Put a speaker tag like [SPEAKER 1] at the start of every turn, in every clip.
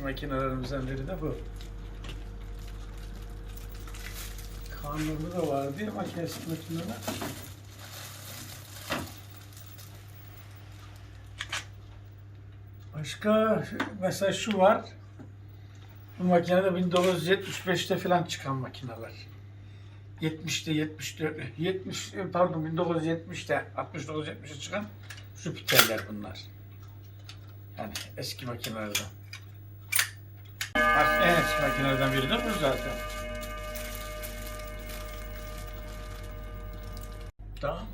[SPEAKER 1] Makinelerimizden biri de bu. Kanunlu da vardı ya makinesi makineler. Başka mesela şu var. Bu makinede 1975'te falan çıkan makineler. 70'te 74 70 pardon 1970'te 69 70'e çıkan Jüpiter'ler bunlar. Yani eski makinelerden. En eski makinelerden biri de bu zaten. Tamam.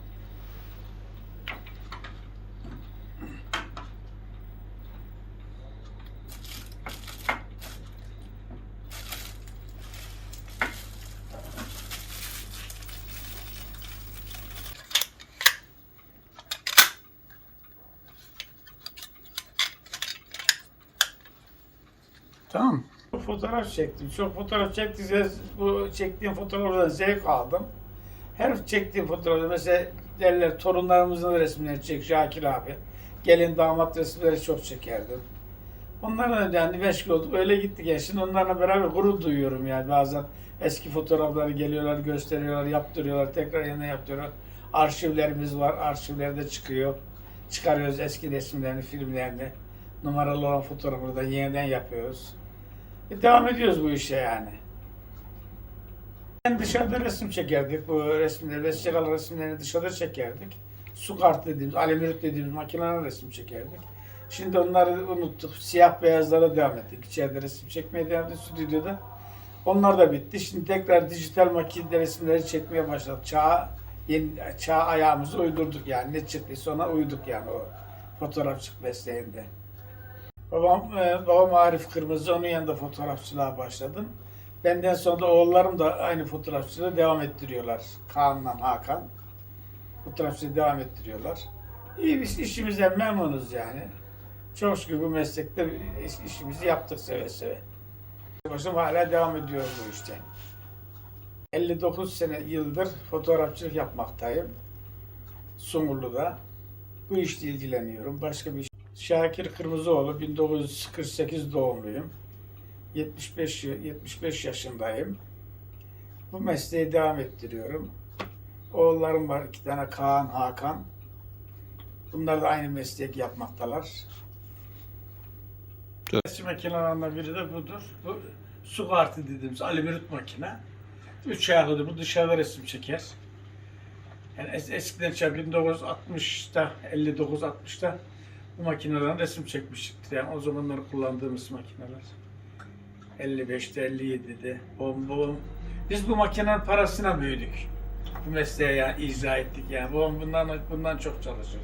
[SPEAKER 1] Tamam. Fotoğraf çektim. Çok fotoğraf çektiğimde bu çektiğim fotoğraflardan zevk aldım. Her çektiğim fotoğrafta mesela derler torunlarımızın resimlerini çek Şakir abi. Gelin damat resimleri çok çekerdim. Onlarla yani meşgul olduk. Öyle gittik yani. Şimdi onlarla beraber gurur duyuyorum yani bazen. Eski fotoğrafları geliyorlar, gösteriyorlar, yaptırıyorlar, tekrar yeniden yaptırıyorlar. Arşivlerimiz var. Arşivlerde çıkıyor. Çıkarıyoruz eski resimlerini, filmlerini. Numaralı olan fotoğrafları da yeniden yapıyoruz. E, devam ediyoruz bu işe yani. Ben dışarıda resim çekerdik. Bu resimleri, vesikalı resimlerini dışarıda çekerdik. Su kart dediğimiz, alüminyum dediğimiz makinelerle resim çekerdik. Şimdi onları unuttuk. Siyah beyazlara devam ettik. İçeride resim çekmeye devam ettik stüdyoda. Onlar da bitti. Şimdi tekrar dijital makinede resimleri çekmeye başladık. Çağ, yeni, çağ ayağımızı uydurduk yani. Ne çıktıysa ona uyduk yani o fotoğrafçılık mesleğinde. Babam, e, babam Arif Kırmızı, onun yanında fotoğrafçılığa başladım. Benden sonra da oğullarım da aynı fotoğrafçılığı devam ettiriyorlar. Kaan'la Hakan. Fotoğrafçılığı devam ettiriyorlar. İyi biz işimizden memnunuz yani. Çok şükür bu meslekte iş- işimizi yaptık seve seve. Başım hala devam ediyor bu işte. 59 sene yıldır fotoğrafçılık yapmaktayım. Sungurlu'da. Bu işle ilgileniyorum. Başka bir iş. Şakir Kırmızıoğlu 1948 doğumluyum. 75 y- 75 yaşındayım. Bu mesleği devam ettiriyorum. Oğullarım var iki tane Kaan, Hakan. Bunlar da aynı meslek yapmaktalar. Resim makinelerinden biri de budur. Bu su kartı dediğimiz alüminyum makine. Üç ayaklıdır. Bu dışarıda resim çeker. Yani es- eskiden çek 1960'ta 59-60'ta bu makinelerin resim çekmiştik. Yani o zamanlar kullandığımız makineler. 55'te 57'de. Bom bom. Biz bu makinenin parasına büyüdük. Bu mesleğe yani icra ettik yani. Babam bundan bundan çok çalışırdı.